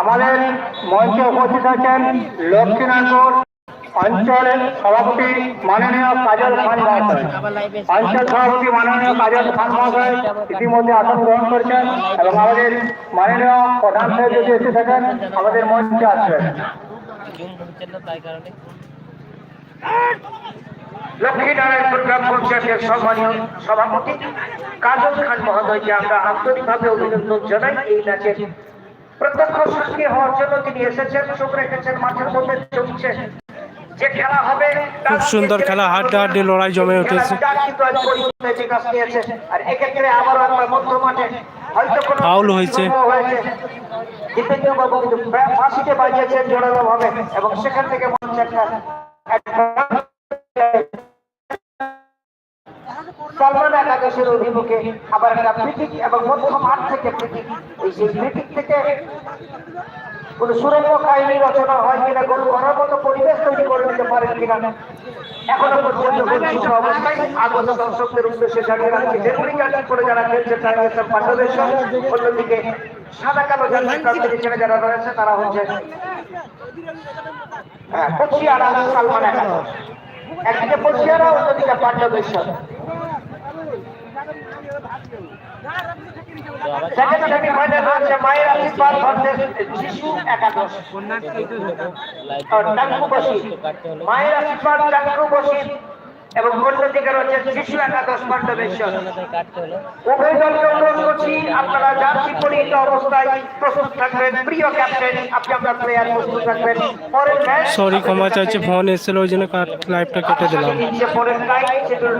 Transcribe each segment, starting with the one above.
আমাদের মঞ্চে উপস্থিত আছেন লক্ষ্মীনাথপুর অঞ্চলের সভাপতি মাননীয় কাজল খান মহাশয়। অঞ্চল সভাপতি মাননীয় কাজল খান মহাশয় ইতিমধ্যে আসন গ্রহণ করেছেন এবং আমাদের মাননীয় প্রধান সাহেব যদি এসে থাকেন, আমাদের মঞ্চে আসবেন। লক্ষ্মীনারায়ণপুর গ্রাম পঞ্চায়েতের সম্মানীয় সভাপতি কাজল খান মহোদয়কে আমরা আন্তরিকভাবে অভিনন্দন জানাই এই ম্যাচের প্রত্যক্ষ সাক্ষী হওয়ার জন্য তিনি এসেছেন চোখ রেখেছেন মাঠের মধ্যে চলছে যে খেলা হবে খুব সুন্দর খেলা, হাড্ডাহাড্ডি লড়াই জমে উঠেছে। আর এক্ষেত্রে আবারও একবার মধ্য মাঠে হয়তো কোনো ফাউল হয়েছে। ফাঁসিতে বাজিয়েছেন জোরালো ভাবে এবং সেখান থেকে মঞ্চে একটা সালমান একাদশের অভিমুখে আবার একটা এবং মধ্য মাঠ থেকে ফ্রিকিক এই সেই ফ্রিকিক থেকে কোন সুরঙ্গ কাহিনী রচনা হয় কিনা গোল করার মতো পরিবেশ তৈরি করে দিতে পারেন কিনা, এখনও যারা অন্যদিকে সাদা কালো যারা রয়েছে, তারা হচ্ছে হ্যাঁ সালমান একদিকে সেকেন্ড সেমিফাইনাল রয়েছে মায়ের আশীর্বাদ ভার্সেস শিশু একাদশ। টাঙ্কু বসি। মায়ের আশীর্বাদ টাঙ্কু বসি। এবং অন্যদিকে রয়েছে শিশু একাদশ পাণ্ডবেশ্বর উভয় দলকে অনুরোধ করছি আপনারা জার্সি পরিহিত অবস্থায় প্রস্তুত থাকবেন প্রিয় ক্যাপ্টেন আপনি আপনার প্লেয়ার প্রস্তুত থাকবেন। পরের ম্যাচ সরি ক্ষমা চাইছি ফোন এসেছিল ওই জন্য লাইভটা কেটে দিলাম।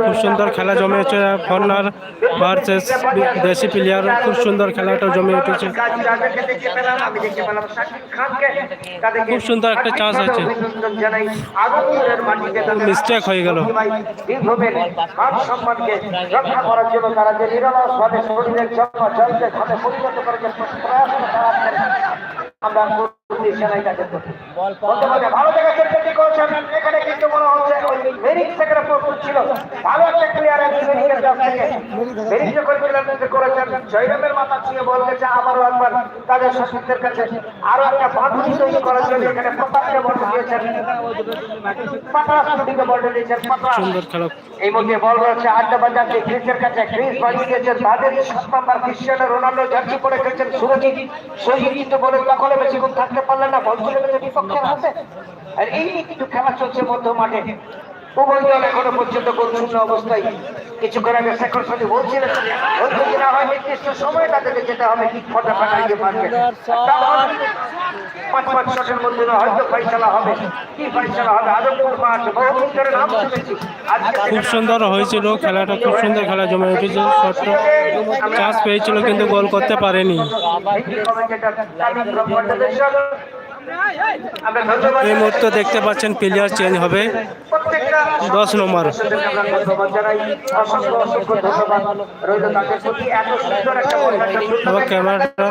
খুব সুন্দর খেলা জমে উঠেছে ফর্নার ভার্সেস দেশি প্লেয়ার খুব সুন্দর খেলাটা জমে উঠেছে। খুব সুন্দর একটা চান্স আছে। Mistake হয়ে গেল। সম্মানকে রক্ষা করার জন্য তারা যে নিরলস ভাবে শরীরের জন্ম জলকে ঘাটে পরিণত করেছে প্রয়াস আমরা কর্মী সেনাই তাকে করি। বল। বলতে বলতে ভালো জায়গায় ক্রিকেটটি করছেন? এখানে কিন্তু মনে হচ্ছে ওই মেরিক সেখানে প্রস্তুত ছিল। ভালো একটা প্লেয়ার মেরিকের কাছ থেকে মেরিক যে পরিবর্তন করেছেন জয়রামের মাথা ছুঁয়ে বল আবারও একবার তাদের সতীর্থের কাছে। আরও একটা বাঁধুনি তৈরি করার জন্য এখানে প্রতাপকে বল দিয়েছেন। পাতলা স্টুডিকে বল দিয়েছেন পাতলা এই মধ্যে বল রয়েছে আড্ডা বাজার ক্রিসের কাছে। ক্রিস বাড়িয়ে দিয়েছেন তাদের সাত নাম্বার রোনাল্ডো জার্সি পরে খেলছেন সুরজিৎ। সুরজিৎ কিন্তু বলে দখলে বেশিক্ষণ থাকতে পারলেন না বল চলে গেলে বিপক্ষের হাতে আর এই একটু খেলা চলছে মধ্য মাঠে উভয় দল এখনও পর্যন্ত গোল শূন্য অবস্থায় কিছুক্ষণ আগে শেখর সাথে বলছিলেন হয় নির্দিষ্ট সময় তাদেরকে যেতে হবে ঠিক ফটা ফাটা পাঁচ পাঁচ শটের মধ্যে হয়তো হবে। কি হবে? আদমপুর মাঠ বহুদিন ধরে নাম শুনেছি। খুব সুন্দর হয়েছিল খেলাটা খুব সুন্দর খেলা জমে উঠেছে শটটা। চান্স পেয়েছিল কিন্তু গোল করতে পারেনি। এই মুহূর্তে দেখতে পাচ্ছেন প্লেয়ার চেঞ্জ হবে। দশ নম্বর। ক্যামেরাটা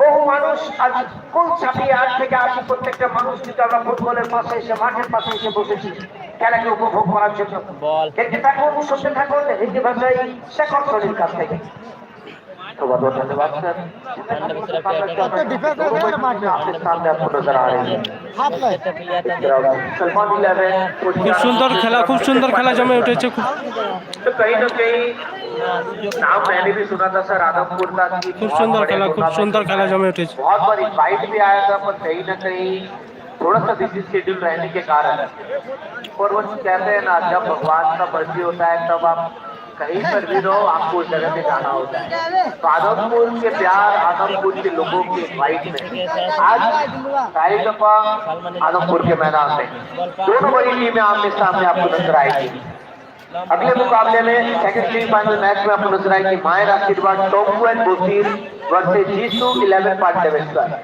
বহু মানুষ আজ কোন ছাপিয়ে আট থেকে আশি প্রত্যেকটা মানুষ কিন্তু আমরা ফুটবলের পাশে এসে মাঠের পাশে এসে বসেছি। খেলাকে উপভোগ করার জন্য। খেলতে থাকুন শুনতে থাকুন হিন্দি ভাষায় শেখর শরীর কাছ থেকে। बहुत बहुत धन्यवाद सर। খুব সুন্দর খেলা খুব সুন্দর খেলা জমে উঠেছে খুব খুব সুন্দর খেলা খুব সুন্দর খেলা জমে উঠেছে बहुत बार इन्वाइट भी आया था पर कहीं ना कहीं थोड़ा सा बिज़ी शेड्यूल रहने के कारण। और वो कहते हैं ना जब भगवान का मर्ज़ी होता है तब आप कहीं पर भी रहो, आपको उस जगह पे जाना होता है। तो आदमपुर के प्यार आदमपुर के लोगों की इनवाइट में। आज सारी दफ़ा आदमपुर के मैदान में। दोनों बड़ी टीमें आमने सामने आपको नज़र आएगी। अगले मुकाबले में सेकंड सेमीफाइनल मैच में आपको नज़र आएगी मायर आशीर्वाद, टोपू एंड बोसीर वर्सेस जीसू 11 पांडेवेश्वर।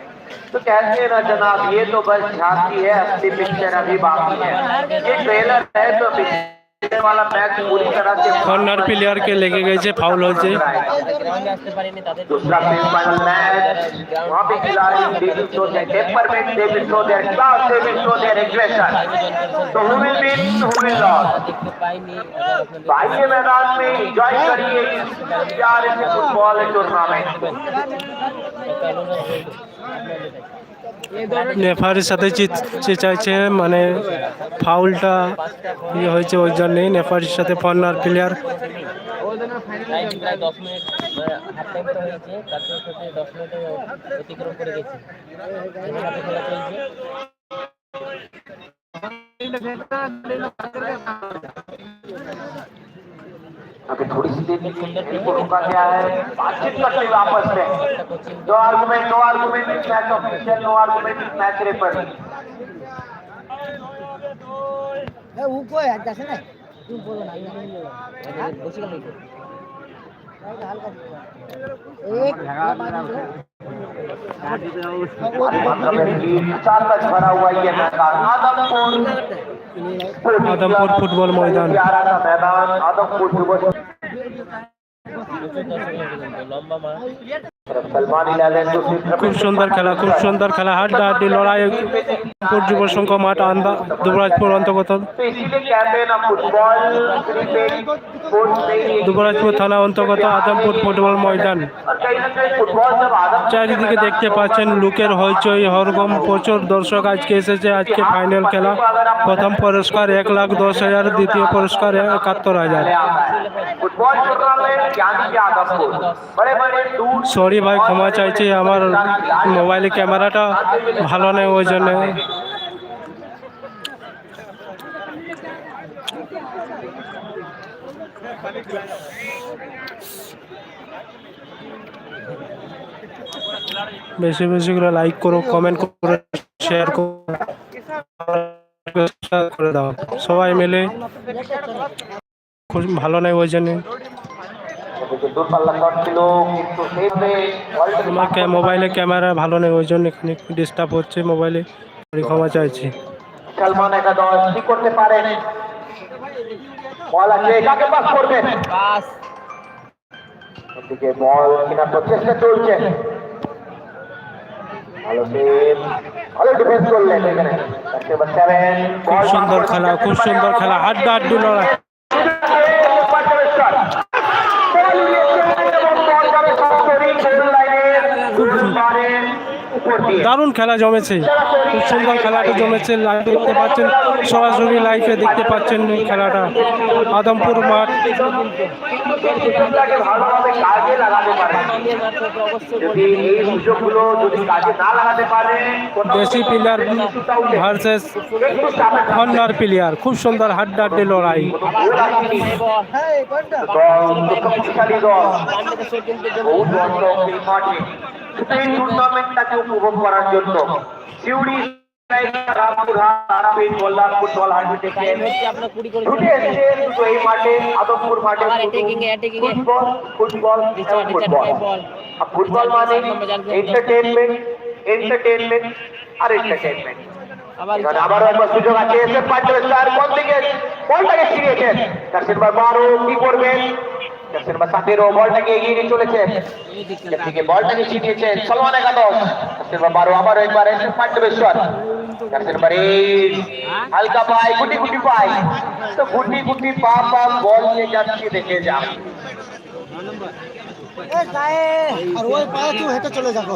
तो कहते हैं ना जनाब, ये तो बस झांकी है, असली पिक्चर अभी बाकी है। ये ट्रेलर है तो पिक्चर ये वाला मैच पूरी तरह से কর্নার প্লেয়ারকে লেগে গেছে ফাউল হয়েছে গ্রাউন্ডে আসতে পারিনি তাদের दूसरा सेमीफाइनल मैच वहाँ पे खिलाड़ी they will show their temperament they will show their class they will show their aggression तो who will win who will lose দেখতে পাইনি আবার আপনাদের बाह्य मैदान में एंजॉय करिए इस प्यारे से फुटबॉल टूर्नामेंट নেফারির সাথে চেঁচাইছে মানে ফাউলটা ইয়ে হয়েছে ওই জন্যেই নেফারির সাথে কর্নার প্লেয়ার। টাইম প্রায় अभी थोड़ी सी देर निकलने को रोका गया है। बातचीत करते हुए आपस में। दो आर्गुमेंट दो आर्गुमेंट इस मैच ऑफिशियल नो आर्गुमेंट इस मैच रेफर है ऊपर है जैसे ना तुम बोलो ना ये कुछ नहीं एक हाँ, चार तक भरा हुआ ये मैदान आदमपुर আদমপুর ফুটবল ময়দান। খুব সুন্দর খেলা, খুব সুন্দর খেলা। হাড্ডা হাড্ডি লড়াই যুব সংঘ মাঠ আন্দা, দুবরাজপুর অন্তর্গত। দুবরাজপুর থানা অন্তর্গত আদমপুর ফুটবল ময়দান। চারিদিকে দেখতে পাচ্ছেন লুকের হইচই, হরগম প্রচুর দর্শক আজকে এসেছে, আজকে ফাইনাল খেলা প্রথম পুরস্কার এক লাখ দশ হাজার, দ্বিতীয় পুরস্কার একাত্তর হাজার সরি ভাই, ক্ষমা চাইছি, আমার মোবাইলে ক্যামেরাটা ভালো নেই, ওই জন্য Thank. বেশি বেশি করে লাইক করো কমেন্ট করো শেয়ার করো করে দাও। সবাই মিলে খুব ভালো নেই ওই জন্য। আমার মোবাইলে ক্যামেরা ভালো নেই ওই জন্য এখানে ডিস্টার্ব হচ্ছে মোবাইলে ক্ষমা চাইছি। সালমান একাদশ কি করতে পারেন? বল আছে কাকে পাস করবেন পাস এদিকে বল কেনার প্রচেষ্টা চলছে। ভালো সেভ ভালো ডিফেন্স করলেন এখানে। খুব সুন্দর খেলা খুব সুন্দর খেলা হাড্ডা হাড্ডি লড়াই। দারুণ খেলা জমেছে। খুব সুন্দর খেলাটা জমেছে। লাইভ দেখতে পাচ্ছেন সরাসরি লাইভে দেখতে পাচ্ছেন এই খেলাটা। আদমপুর মাঠ। ভালোভাবে কাজে লাগাতে পারেন নামিয়ে মারতে হবে অবশ্যই যদি এই সুযোগগুলো যদি কাজে না লাগাতে পারে দেশি প্লেয়ার ভার্সেস খুব সুন্দর হাড্ডা হাড্ডি লড়াই শক্তিশালী দল টুর্নামেন্টটাকে উপভোগ করার জন্য সিউড়ি রামপুরহাট তারাপীঠ বল্লারপুর দল হাঁটু থেকে টাইম হচ্ছে আপনার কুড়ি করে ছুটে এসেছে শুধু এই মাঠে আদমপুর মাঠে আবার শুধু attacking এ, attacking এ। ফুটবল ফুটবল এবং রিচার্ড ফুটবল রিচার্ড বল আর ফুটবল মানে এন্টারটেনমেন্ট এন্টারটেনমেন্ট আর এন্টারটেনমেন্ট আবার এখানে আবারও একবার সুযোগ আছে এসে পাঁচজন স্টার কোন দিকে বলটাকে ছিনিয়েছেন কাসির বার বারো কি করবেন কাসির বার সতেরো বলটাকে এগিয়ে নিয়ে চলেছেন থেকে বলটাকে ছিনিয়েছেন সলমান একাদশ কাসির বার বারো আবারও একবার এসে পাঁচবেশ্বর কাসির বার হালকা পায় গুটি গুটি পায় তো গুটি গুটি পা পা বল নিয়ে যাচ্ছে দেখে যা এ আর ওই পায়ে তুই হেঁটে চলে যাব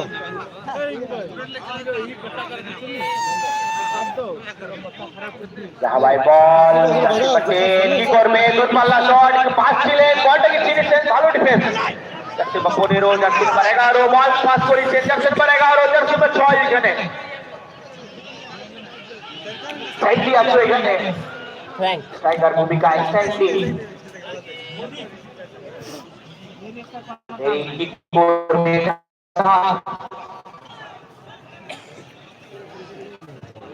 भाई बॉल। पटेल की कोर में दुधमल्ला शॉट पास चिले क्वार्टर की चीनी से चालू डिफेंस। जर्सी बकोने रो जर्सी पर एगारो बॉल पास कोरी से जर्सी पर एगारो जर्सी पर छह विकेट है। स्ट्राइक दिया तो विकेट है स्ट्राइकर भूमिका इंस्टेंटली एक की कोर में था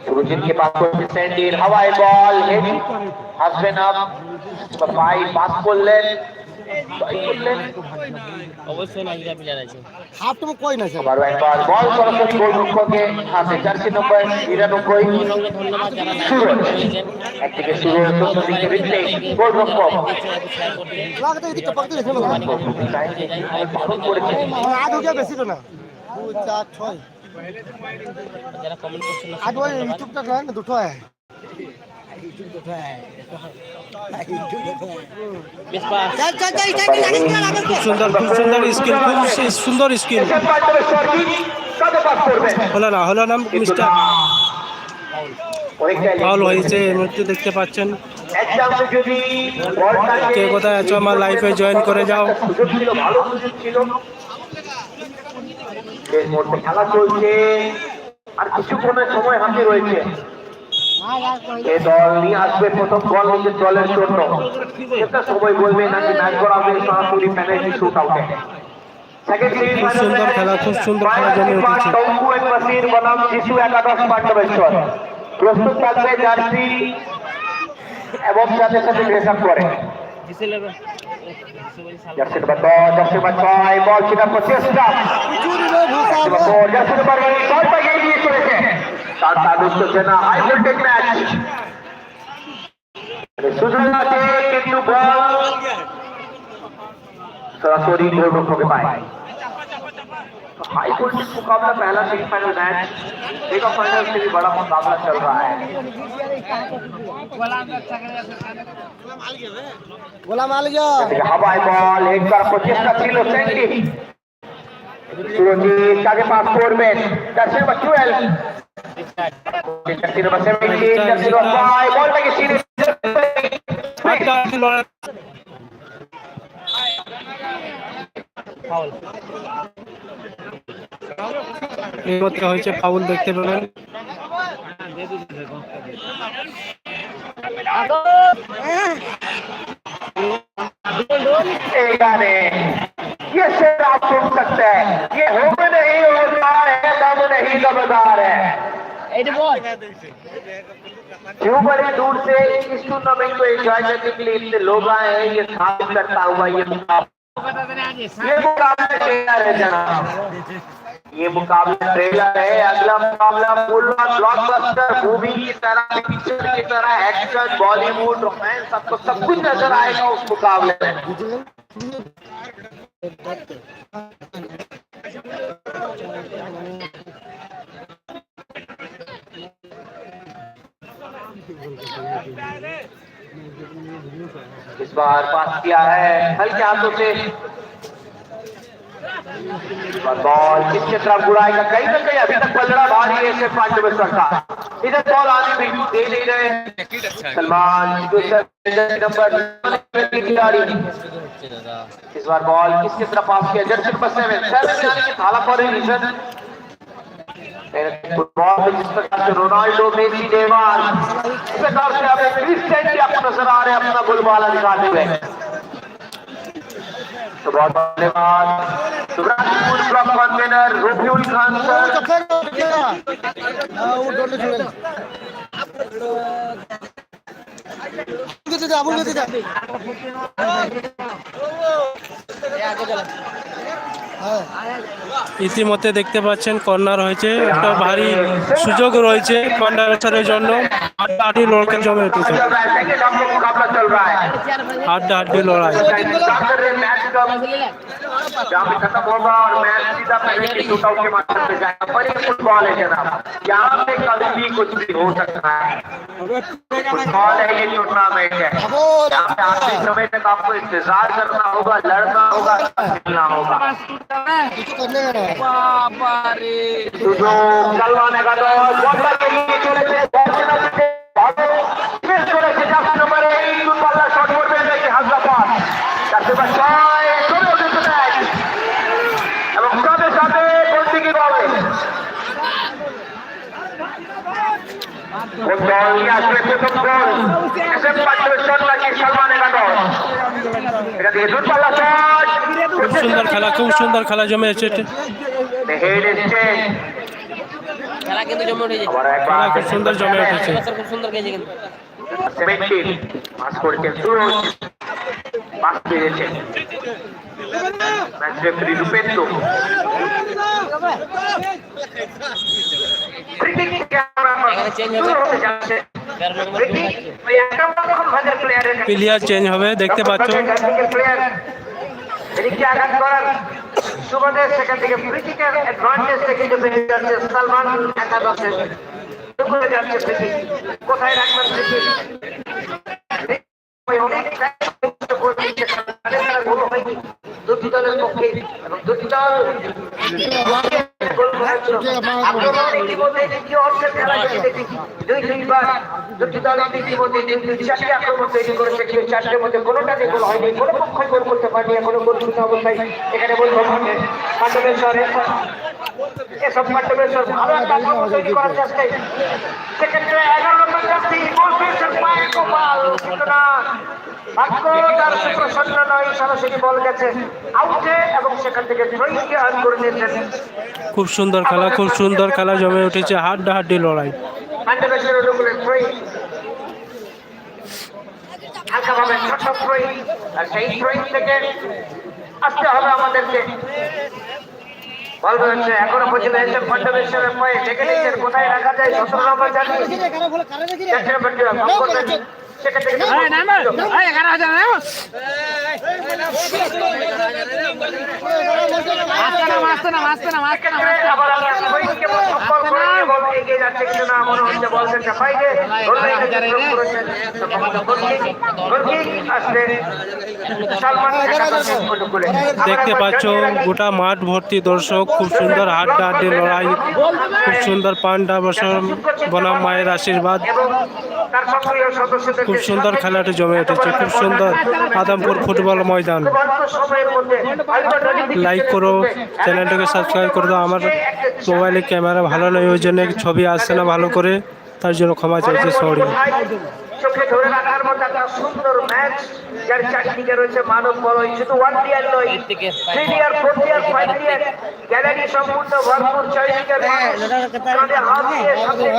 गुरुजीत के पास कोई सैंडील हवाई बॉल हिट हस्बैंड अप सफाई করলেন অবশ্যই না স্যার আবার একবার বল সরাসরি সুন্দর স্কিল খুব সুন্দর স্কিল হলো না হলো মিস্টার ফল হয়েছে এই দেখতে পাচ্ছেন কে কোথায় আছো আমার লাইফে জয়েন করে যাও শেষ মুহূর্তে খেলা চলছে আর কিছুক্ষণের সময় হাতে রয়েছে। এ দল নিয়ে আসবে প্রথম বল নিজের দলের জন্য সেটা সময় বলবে নাকি ম্যাচ করাবে সরাসরি পেনাল্টি শুট আউটে খুব সুন্দর খেলা, খুব সুন্দর খেলা জমে উঠেছে। টঙ্কু এক মাসির বনাম শিশু একাদশ পাণ্ডবেশ্বর। প্রস্তুত থাকবে জার্সি এবং সাথে সাথে ড্রেস আপ করে। জিসেলের জার্সি নম্বর দশ জার্সি নম্বর ছয় বল ছিল প্রচেষ্টা চুরি রে ভাষা jersey number four jersey number one বলটা এগিয়ে চলেছে তার তার উঠতেছে না হাই ভোল্টেজ ম্যাচ সুযোগ हाई वोल्टेज मुकाबला पहला सेमीफाइनल मैच मेगा फाइनल से भी बड़ा मुकाबला चल रहा है। गोला माल गया। हवाई बॉल एक बार पच्चीस का किलो सेंटी सुरजीत आगे पास फोर में दस नंबर ट्वेल्व बॉल लगी सीधे। ফাউল এই মধ্যে হয়েছে ফাউল দেখতে পেলেন गाने ये शेर आप सुन सकते हैं ये होम नहीं होमदार है दम नहीं दमदार है এইটা বল क्यों बड़े दूर से इस टूर्नामेंट को एंजॉय करने के लिए इतने लोग आए हैं ये साबित करता हुआ ये मुकाबला ये मुकाबला ट्रेलर है ये मुकाबला ट्रेलर है। अगला मुकाबला ब्लॉकबस्टर मूवी की तरह पिक्चर की तरह एक्शन बॉलीवुड रोमांस सबको सब कुछ नज़र आएगा उस मुकाबले में। इस बार पास किया है हल्के हाथों से। बॉल किसके तरफ़ बुराएगा कहीं ना कहीं अभी तक पलड़ा भारी है से पाँच बज सकता इधर बॉल आने भी दे नहीं रहे सलमान नंबर खिलाड़ी। इस बार बॉल किसके तरफ़ पास किया? जर्सी बसने में सर जाने के थाला पर है जिस प्रकार से रोनाल्डो मेसी नेमार इस प्रकार से हमें क्रिस्टियन आपको नज़र आ रहे हैं। अपना गुलमाला दिखाते हुए तो बहुत धन्यवाद सुब्राजपुर का कन्वेनर रफीउल खान सर ইতিমধ্যে দেখতে পাচ্ছেন কর্নার হয়েছে একটা ভারী সুযোগ রয়েছে কর্নারের জন্য হাড্ডাহাড্ডি লড়াই জমে উঠেছে चल रहा है सेकंड हाफ में मुकाबला चल रहा है হাড্ডাহাড্ডি লড়াই मैच का जहाँ पे खत्म होगा और मैच सीधा पहले की शूटआउट के माध्यम से जाएगा पर ये फुटबॉल है जनाब यहाँ पे कभी भी कुछ भी हो सकता है फुटबॉल है ये टूर्नामेंट है। यहाँ पे आखिरी समय तक आपको इंतज़ार करना होगा लड़ना होगा खेलना होगा। तो जो कल आने का तो नंबर एक शॉट बोर्ड में देखिए हजाबाद কোন দল নিয়ে আসবে প্রথম গোল এসে পাঁচবেশ্বর নাকি সালমানের দল এটা দিয়ে দূরপাল্লা শট খুব সুন্দর খেলা খুব সুন্দর খেলা জমে হেড এসছে খেলা কিন্তু জমে উঠেছে খেলা খুব সুন্দর জমে উঠেছে খুব সুন্দর খেয়েছে কিন্তু সেভেন্টিন পাস করেছেন সুরজ পাস পেয়েছেন ম্যাচ প্লেয়ার চেঞ্জ হবে দেখতে পাচ্ছ। সেখান থেকে সালমান কোথায় রাখবেন দুটি দলের পক্ষে এবং দুটি দল দুই দুইবার দুটি দল ইতিমধ্যে চারটি আক্রমণ তৈরি করেছে কিন্তু চারটির মধ্যে কোনোটাতে গোল হয়নি কোনো পক্ষই গোল করতে পারেনি এখনও গোল শূন্য অবস্থায় এখানে বলব পাণ্ডবেশ্বর এসব পাণ্ডবেশ্বর ভালো একটা তৈরি করার সেক্ষেত্রে এগারো নম্বর পায়ে কিন্তু না ভাগ্য তার সুপ্রসন্ন নয় সরাসরি বল গেছে। আউটে এবং সেখান থেকে করে নিয়েছেন। খুব সুন্দর খেলা খুব সুন্দর খেলা জমে উঠেছে হাড্ডাহাড্ডি লড়াই। পাণ্ডবেশ্বর অনুকূলে থ্রোই হালকাভাবে ছোট আর সেই থেকে আসতে হবে আমাদেরকে। বল রয়েছে এখনও পর্যন্ত এসে পাণ্ডবেশ্বরের পায়ে দেখে নিচ্ছেন কোথায় রাখা যায় সতেরো নম্বর জানি দেখতে পাচ্ছ, গোটা মাঠ ভর্তি দর্শক, খুব সুন্দর হাড্ডাহাড্ডি লড়াই, খুব সুন্দর পান্ডা বসর বনাম মায়ের আশীর্বাদ। খুব সুন্দর খেলাটি জমে উঠেছে খুব সুন্দর আদমপুর ফুটবল ময়দান। লাইক করো চ্যানেলটাকে সাবস্ক্রাইব করে দাও। আমার মোবাইলে ক্যামেরা ভালো নয় ওই জন্য ছবি আসছে না ভালো করে তার জন্য ক্ষমা চাইছে সরি চোখে ধরে রাখার মতো একটা সুন্দর ম্যাচ যার চারদিকে রয়েছে মানব বলয় শুধু ওয়ান ইয়ার নয় three year four year five year gallery সম্পূর্ণ ভরপুর চারিদিকে কাঁধে হাত দিয়ে সামনে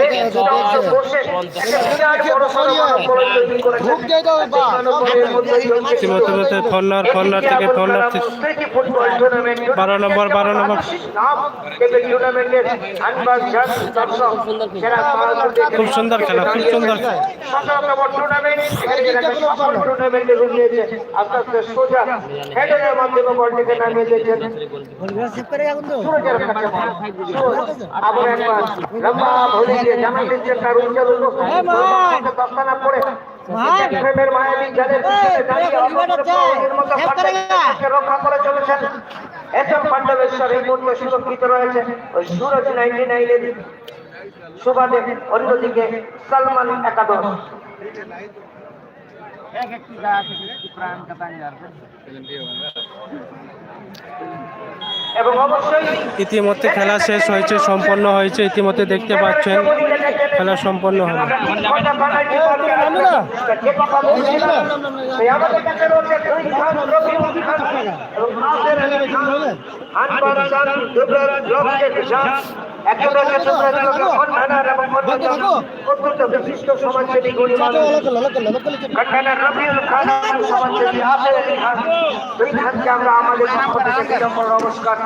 বসে বিরাট বড় সড়ো মানব বলয় তৈরি করেছে। মানব বলয়ের মধ্যেই হচ্ছে ইতিমধ্যে ফন্নার ফন্নার থেকে ফন্নার ফুটবল টুর্নামেন্ট বারো নম্বর বারো নম্বর। নাম টুর্নামেন্টের আনবাস জান দর্শক যারা ভারতে খুব সুন্দর খেলা খুব সুন্দর সতেরো নম্বর টুর্নামেন্ট এখানে যারা সফল টুর্নামেন্টে আস্তে আস্তে সোজা হেডের মাধ্যমে বলটিকে নামিয়ে দিয়েছেন সেভ করে এখন তো সুরজের কাছে বল। সুরজ আবার একবার লম্বা ভলি দিয়ে জানা দিচ্ছেন তার উজ্জ্বল দস্তানা পড়ে প্রেমের মায়াবী জালের পিছনে দাঁড়িয়ে অপরের পাওয়ার মতো পাণ্ডবেশ্বরকে রক্ষা করে চলেছেন এসব পাণ্ডবেশ্বর এই মুহূর্তে সুরক্ষিত রয়েছে ওই সুরজ নাইনটি নাইনের সুবাদে অন্যদিকে সালমান একাদশ एक एक की गाय से प्राण का यार फ़िल्म ইতিমধ্যে খেলা শেষ হয়েছে সম্পন্ন হয়েছে ইতিমধ্যে দেখতে পাচ্ছেন খেলা সম্পন্ন খানকে আমরা আমাদের নমস্কার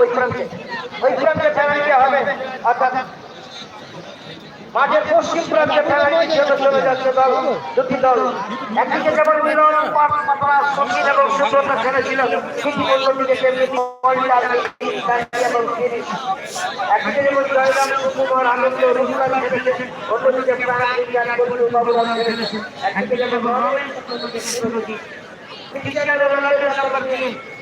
ওই প্রান্তে ওই প্রান্তে পেনাল্টি হবে। অর্থাৎ মাঠের পশ্চিম প্রান্তে পেনাল্টির জন্য চলে যাচ্ছে দল দুটি দল একদিকে যেমন মিলন সচিন এবং সুব্রত খেলেছিল কিন্তু অন্যদিকে তেমনি একদিকে যেমন জয়রাম, সুকুমার, আনন্দ রুহুলাল খেলেছে অন্যদিকে একদিকে যেমন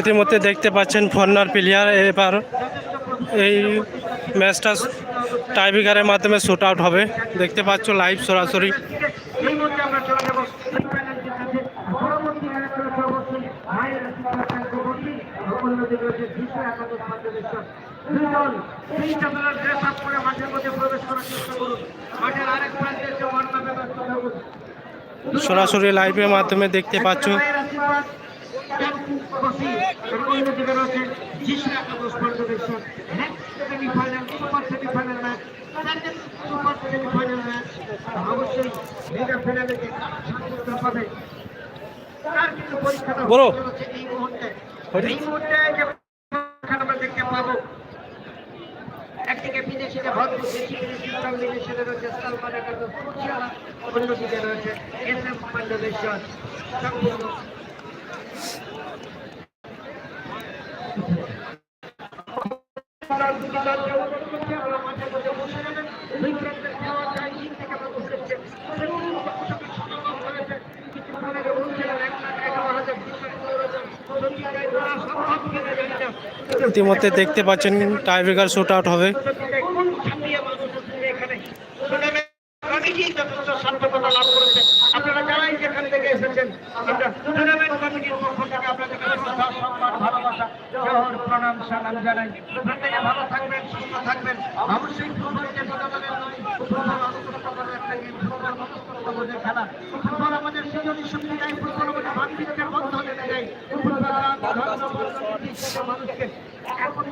ইতিমধ্যে দেখতে পাচ্ছেন ফর্নার প্লেয়ার, এবার এই ম্যাচটা টাইব্রেকারের মাধ্যমে শুট আউট হবে। দেখতে পাচ্ছ লাইভ সরাসরি। সরাসরি লাইভের মাধ্যমে দেখতে পাচ্ছ মায়ের আশীর্বাদ ট্যাঙ্কু কফি এবং অন্যদিকে রয়েছে বিশ্ব একাদশ বাংলাদেশের next semifinal super semifinal match super semifinal match অবশ্যই মেগা ফাইনালে যে সাফল্য পাবে? তার কিন্তু পরীক্ষাটা হচ্ছে এই মুহূর্তে। এই মুহূর্তে যে আমরা দেখতে পাবো একদিকে বিদেশিতে ভরপুর দেশি বিদেশি রয়েছে সালমান কুচিয়ালা অন্যদিকে রয়েছে এস এম সম্পূর্ণ ইতিমধ্যে দেখতে পাচ্ছেন টাইব্রেকার শুট আউট হবে। আমাদের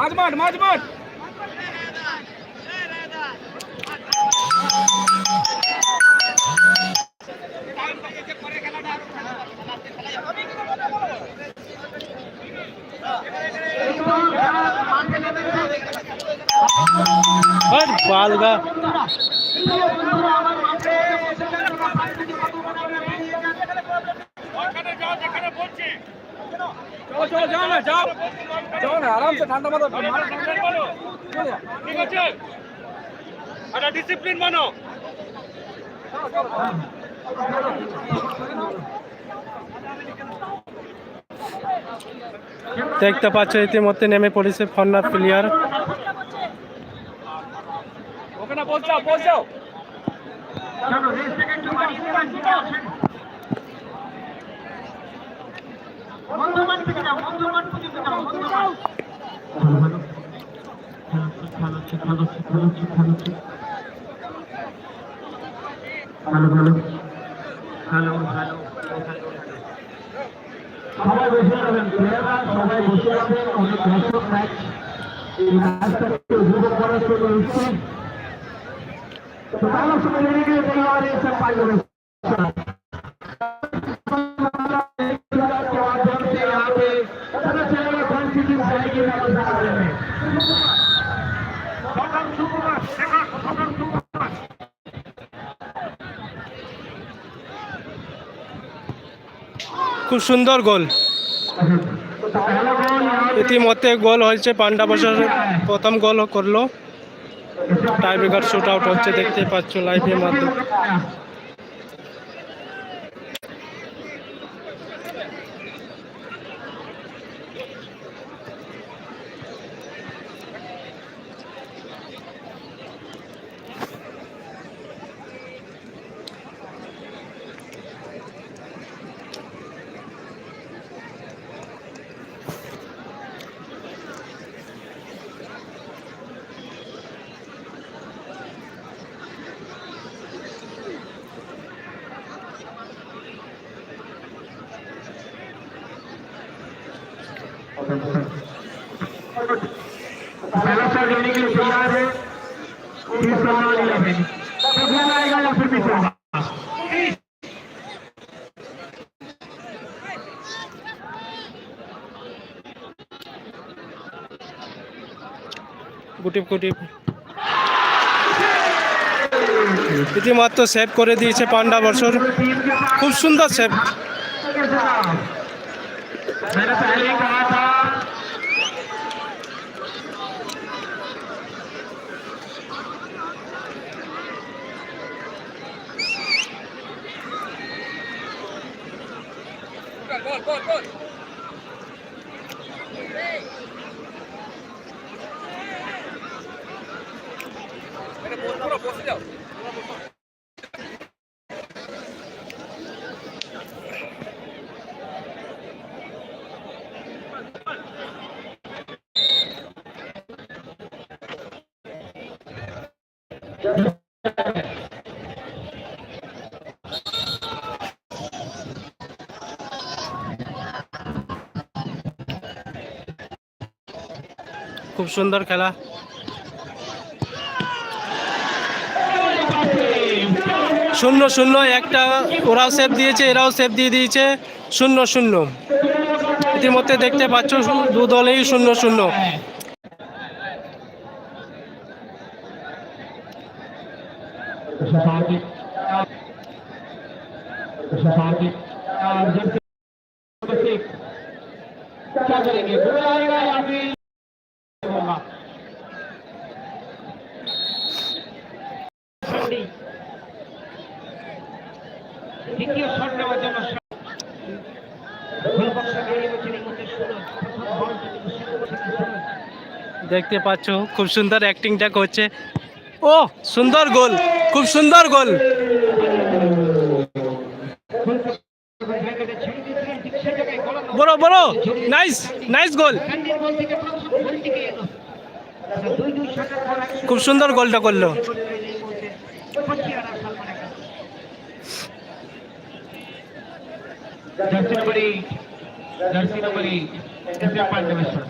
মাঝ মাঠ মাঝ মাঠ আর বালগা চলো চলো যাও না যাও। যাও না আরামসে ঠান্ডা মাথা ঠিক আছে। একটা ডিসিপ্লিন মানো দেখতে পাচ্ছ ইতিমধ্যে নেমে পড়েছে ফর্নার প্লেয়ার। ওখানে পৌঁছাও পৌঁছাও সবাই বসে যাবেন সবাই অনেক দর্শক ম্যাচ এই ম্যাচটাকে উপভোগ করার জন্য উচিত তো ভালো সময় লেগে গেলে আর এসে খুব সুন্দর গোল। ইতিমধ্যে গোল হয়েছে, পান্ডা বছর প্রথম গোল করল। টাইব্রেকার শুট আউট হচ্ছে দেখতে পাচ্ছ লাইভের মাধ্যমে। কুটিপ কুটিপ ইতিমাত্র সেভ করে দিয়েছে পান্ডা বছর। খুব সুন্দর সেভ Go, go, go. খুব সুন্দর খেলা শূন্য শূন্য, একটা ওরাও সেভ দিয়েছে, এরাও সেভ দিয়ে দিয়েছে, শূন্য শূন্য। ইতিমধ্যে দেখতে পাচ্ছ, দু দলেই শূন্য শূন্য। দেখতে পাচ্ছ, খুব সুন্দর অ্যাক্টিংটা করছে। ও, সুন্দর গোল, খুব সুন্দর গোল। বড় বড় নাইস নাইস গোল। খুব সুন্দর গোলটা করল। Jersey number jersey number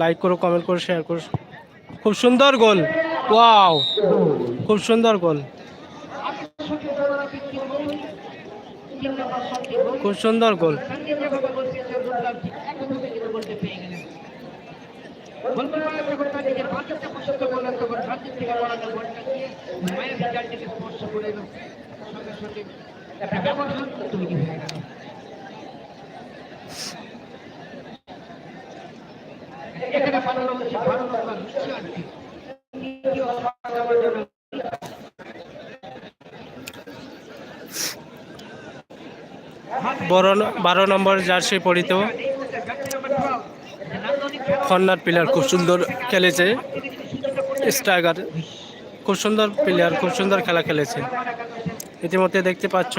like করো কমেন্ট করো শেয়ার করো। খুব সুন্দর গোল ওয়াও খুব সুন্দর গোল খুব সুন্দর গোল? এখানে বারো নম্বর জার্সি পরিত। খন্নার প্লেয়ার খুব সুন্দর খেলেছে। স্ট্রাইকার খুব সুন্দর প্লেয়ার খুব সুন্দর খেলা খেলেছে। ইতিমধ্যে দেখতে পাচ্ছ।